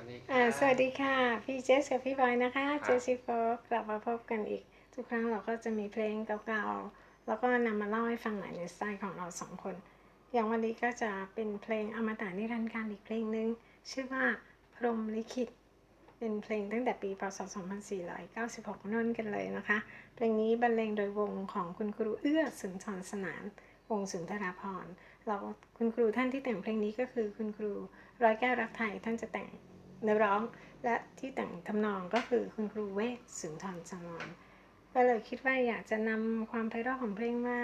วัสดีคอ่ารับสวัสดีค่ะ พี่เจสกับพี่บอยนะคะครับเจสซี่โฟกกลับมาพบกันอีก ทุกครั้งเราก็จะมีเพลงเก่าๆแล้วก็นำมาเล่าให้ฟังหน่อยในสไตล์ของเราสองคน อย่างวันนี้ก็จะเป็นเพลงอมตะนิรันดร์การอีกเพลงหนึ่งชื่อว่าพรหมลิขิต เป็นเพลงตั้งแต่ปีพศ 2496นั่นกันเลยนะคะ เพลงนี้บรรเลงโดยวงของคุณครูเอื้อสุนทรสนานวงสุนทราภรณ์เราคุณครูท่านที่แต่งเพลงนี้ก็คือคุณครูร้อยแก้วรักไทยท่านจะแต่งเนื้อร้อง และที่แต่งทำนองก็คือคุณครูเวทสุนทรสมรก็เลยคิดว่าอยากจะนำความไพเราะของเพลงมา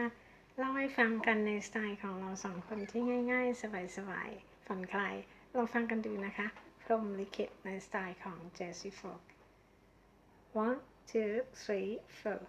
เล่าให้ฟังกันในสไตล์ของเราสองคนที่ง่าย ๆ สบายๆผ่อนคลายลองฟังกันดูนะคะ พรมลิขิตในสไตล์ของ Jazzy Folk one two three four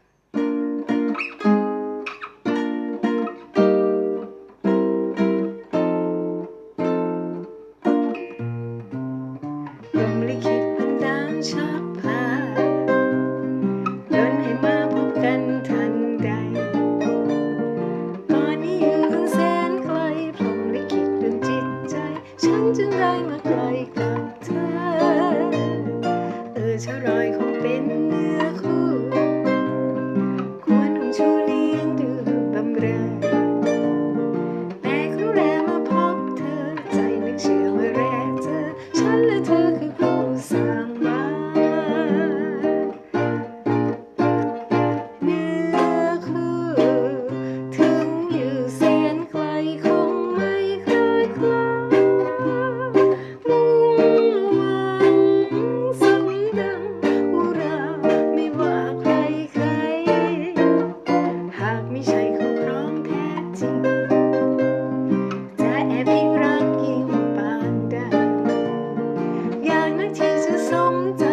าก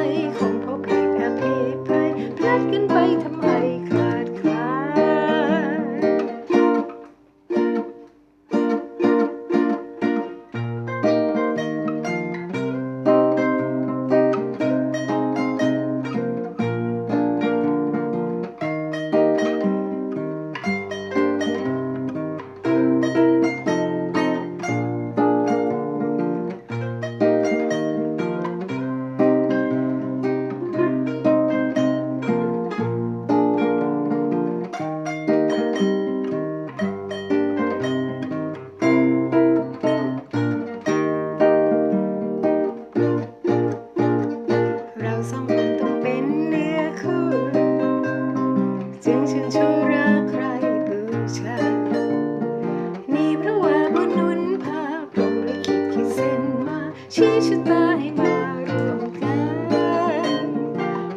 ชี้ชะตาให้มารวมกัน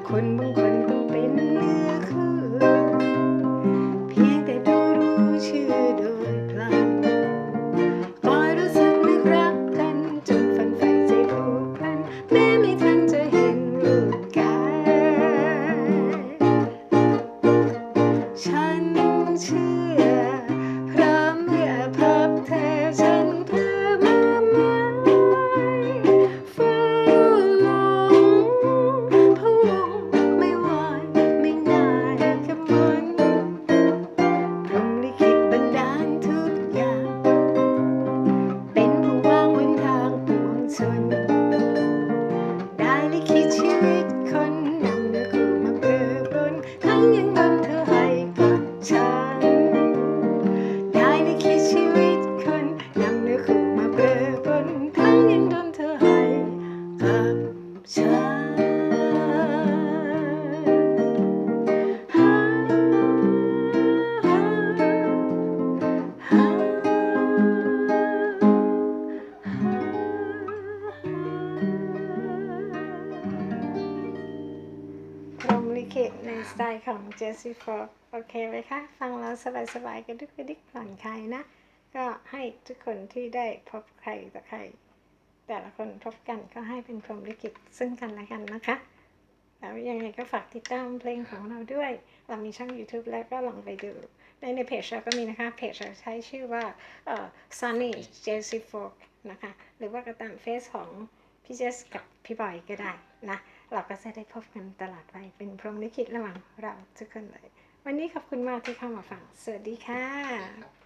คนบางคนต้องเป็นเนื้อคู่เพียงแต่ดูรู้ชื่อโดยพลันก็รู้สึกนึกรักกันจนฝันใฝ่ใจผูกพันแม้ไม่ทัน ไตล์ของเจสซี่ฟอร์โอเคไหมคะ ฟังแล้วสบายๆกันทุกกระดิกผ่อนคลายนะ ก็ให้ทุกคนที่ได้พบใครต่อใคร แต่ละคนพบกันก็ให้เป็นพรหมลิขิตซึ่งกันและกันนะคะ แล้วยังไงก็ฝากติดตามเพลงของเราด้วย เรามีช่อง YouTube แล้วก็ลองไปดูในในเพจเราก็มีนะคะ เพจเราใช้ชื่อว่าเอ่อ Sunny j e s s i Folk นะคะ หรือว่าก็ตามเฟซของพี่เจสกับพี่บอยก็ได้นะ เราก็จะได้พบกันตลอดไปเป็นพรหมลิขิตระหว่างเราทุกคนเลย วันนี้ขอบคุณมากที่เข้ามาฟัง สวัสดีค่ะ